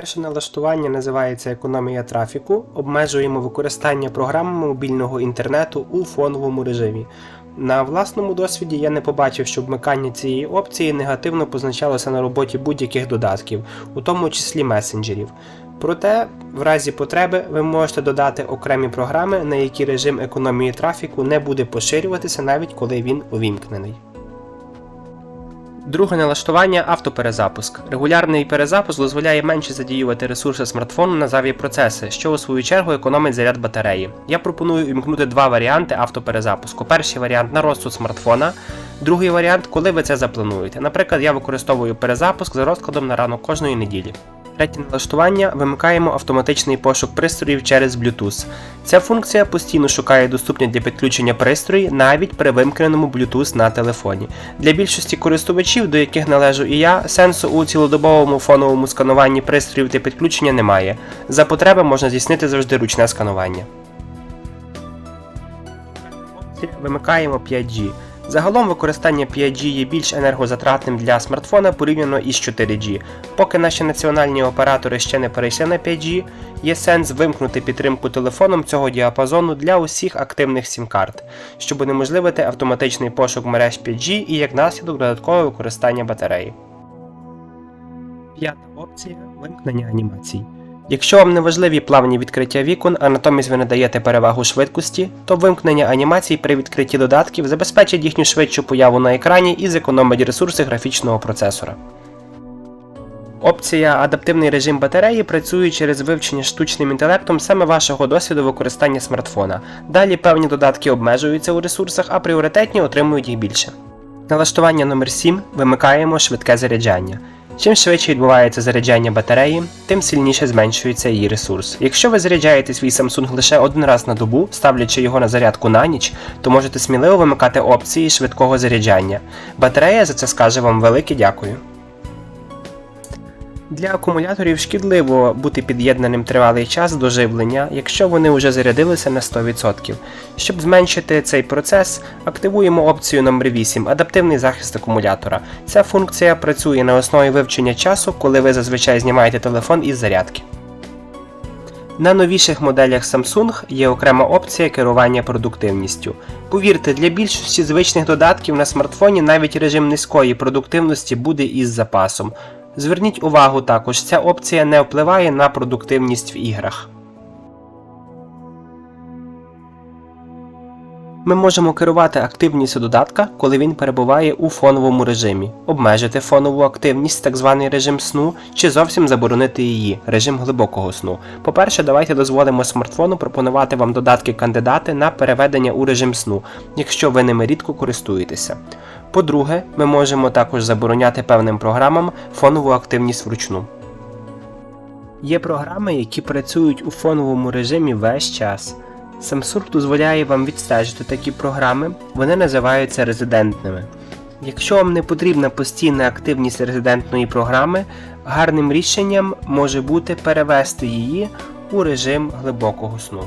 Перше налаштування називається економія трафіку. Обмежуємо використання програми мобільного інтернету у фоновому режимі. На власному досвіді я не побачив, що вмикання цієї опції негативно позначалося на роботі будь-яких додатків, у тому числі месенджерів. Проте, в разі потреби, ви можете додати окремі програми, на які режим економії трафіку не буде поширюватися, навіть коли він увімкнений. Друге налаштування автоперезапуск. Регулярний перезапуск дозволяє менше задіювати ресурси смартфону на заві процеси, що у свою чергу економить заряд батареї. Я пропоную імкнути два варіанти автоперезапуску. Перший варіант на розсуд смартфона, другий варіант, коли ви це заплануєте. Наприклад, я використовую перезапуск за розкладом на ранок кожної неділі. Третє налаштування вимикаємо автоматичний пошук пристроїв через Bluetooth. Ця функція постійно шукає доступні для підключення пристрої навіть при вимкненому Bluetooth на телефоні. Для більшості користувачів, до яких належу і я, сенсу у цілодобовому фоновому скануванні пристроїв для підключення немає. За потреби можна здійснити завжди ручне сканування. Вимикаємо 5G. Загалом використання 5G є більш енергозатратним для смартфона порівняно із 4G. Поки наші національні оператори ще не перейшли на 5G, є сенс вимкнути підтримку телефоном цього діапазону для усіх активних сім-карт, щоб унеможливити автоматичний пошук мереж 5G і як наслідок додаткове використання батареї. П'ята опція вимкнення анімацій. Якщо вам не важливі плавні відкриття вікон, а натомість ви надаєте перевагу швидкості, то вимкнення анімацій при відкритті додатків забезпечить їхню швидшу появу на екрані і зекономить ресурси графічного процесора. Опція Адаптивний режим батареї працює через вивчення штучним інтелектом саме вашого досвіду використання смартфона. Далі певні додатки обмежуються у ресурсах, а пріоритетні отримують їх більше. Налаштування номер 7 вимикаємо швидке заряджання. Чим швидше відбувається заряджання батареї, тим сильніше зменшується її ресурс. Якщо ви заряджаєте свій Samsung лише один раз на добу, ставлячи його на зарядку на ніч, то можете сміливо вимикати опції швидкого заряджання. Батарея за це скаже вам велике дякую. Для акумуляторів шкідливо бути під'єднаним тривалий час до живлення, якщо вони вже зарядилися на 100%. Щоб зменшити цей процес, активуємо опцію номер 8 Адаптивний захист акумулятора. Ця функція працює на основі вивчення часу, коли ви зазвичай знімаєте телефон із зарядки. На новіших моделях Samsung є окрема опція керування продуктивністю. Повірте, для більшості звичних додатків на смартфоні навіть режим низької продуктивності буде із запасом. Зверніть увагу також, ця опція не впливає на продуктивність в іграх. Ми можемо керувати активністю додатка, коли він перебуває у фоновому режимі, обмежити фонову активність, так званий режим сну, чи зовсім заборонити її, режим глибокого сну. По-перше, давайте дозволимо смартфону пропонувати вам додатки-кандидати на переведення у режим сну, якщо ви ними рідко користуєтеся. По-друге, ми можемо також забороняти певним програмам фонову активність вручну. Є програми, які працюють у фоновому режимі весь час. Samsung дозволяє вам відстежити такі програми, вони називаються резидентними. Якщо вам не потрібна постійна активність резидентної програми, гарним рішенням може бути перевести її у режим глибокого сну.